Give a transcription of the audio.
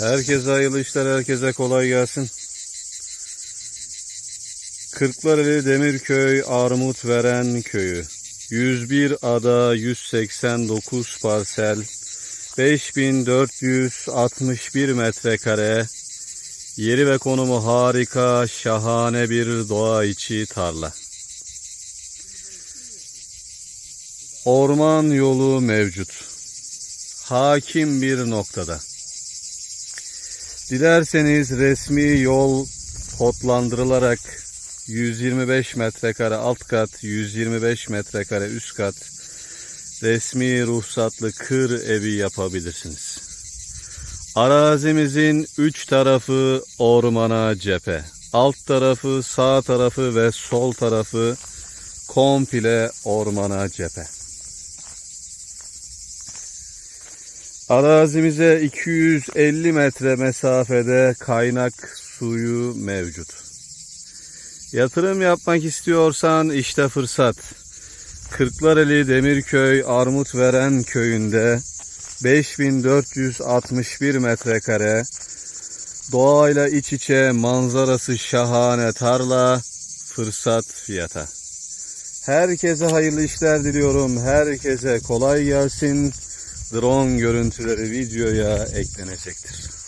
Herkese hayırlı işler, herkese kolay gelsin. Kırklareli Demirköy Armut Veren Köyü. 101 ada 189 parsel 5461 metrekare yeri ve konumu harika şahane bir doğa içi tarla. Orman yolu mevcut. Hakim bir noktada. Dilerseniz resmi yol kodlandırılarak 125 metrekare alt kat, 125 metrekare üst kat resmi ruhsatlı kır evi yapabilirsiniz. Arazimizin üç tarafı ormana cephe. Alt tarafı, sağ tarafı ve sol tarafı komple ormana cephe. Arazimize 250 metre mesafede kaynak suyu mevcut. Yatırım yapmak istiyorsan işte fırsat. Kırklareli Demirköy Armutveren köyünde 5461 metrekare doğayla iç içe manzarası şahane tarla fırsat fiyata. Herkese hayırlı işler diliyorum. Herkese kolay gelsin. Drone görüntüleri videoya eklenecektir.